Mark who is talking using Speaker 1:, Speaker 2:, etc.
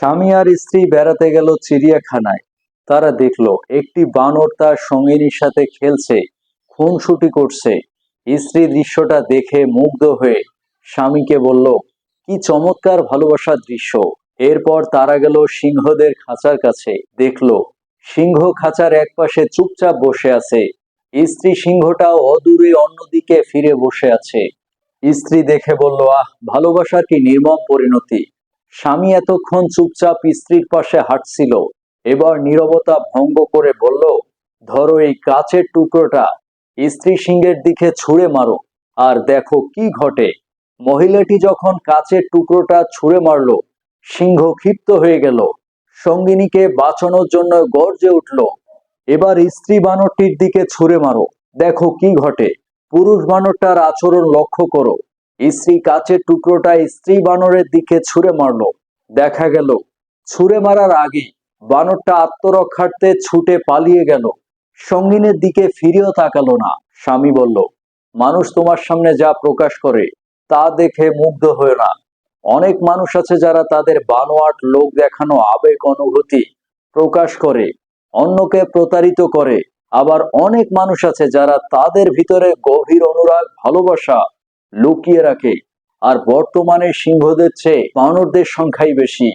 Speaker 1: স্বামী আর স্ত্রী বেড়াতে গেল চিড়িয়াখানায়। তারা দেখল, একটি বানর তার সঙ্গিনীর সাথে খেলছে, খুনসুটি করছে। স্ত্রী দৃশ্যটা দেখে মুগ্ধ হয়ে স্বামীকে বলল, কি চমৎকার ভালোবাসার দৃশ্য। এরপর তারা গেল সিংহদের খাঁচার কাছে। দেখল, সিংহ খাঁচার একপাশে চুপচাপ বসে আছে। স্ত্রী সিংহটাও অদূরে অন্যদিকে ফিরে বসে আছে। স্ত্রী দেখে বলল, আহ, ভালোবাসার কি নির্মম পরিণতি। স্বামী এতক্ষণ চুপচাপ স্ত্রীর পাশে হাঁটছিল। এবার নীরবতা ভঙ্গ করে বলল, ধরো এই কাচের টুকরোটা স্ত্রী সিংহের দিকে ছুঁড়ে মারো, আর দেখো কি ঘটে। মহিলাটি যখন কাচের টুকরোটা ছুঁড়ে মারলো, সিংহ ক্ষিপ্ত হয়ে গেল। সঙ্গিনীকে বাঁচানোর জন্য গর্জে উঠল, এবার স্ত্রী বানরটির দিকে ছুঁড়ে মারো, দেখো কি ঘটে। পুরুষ বানরটার আচরণ লক্ষ্য করো। স্ত্রী কাচের টুকরোটা স্ত্রী বানরের দিকে ছুঁড়ে মারলো। দেখা গেল, ছুঁড়ে মারার আগে বানরটা আত্মরক্ষার্থে ছুটে পালিয়ে গেল। সঙ্গিনের দিকে ফিরেও তাকালো না। স্বামী বলল, মানুষ তোমার সামনে যা প্রকাশ করে, তা দেখে মুগ্ধ হয়ে না। অনেক মানুষ আছে যারা তাদের বানোয়াট লোক দেখানো আবেগ অনুভূতি প্রকাশ করে, অন্যকে প্রতারিত করে। আবার অনেক মানুষ আছে যারা তাদের ভিতরে গভীর অনুরাগ, ভালোবাসা লুকিয়ে রাখে। আর বর্তমানে সিংহদের চেয়ে বানরদের সংখ্যাই বেশি।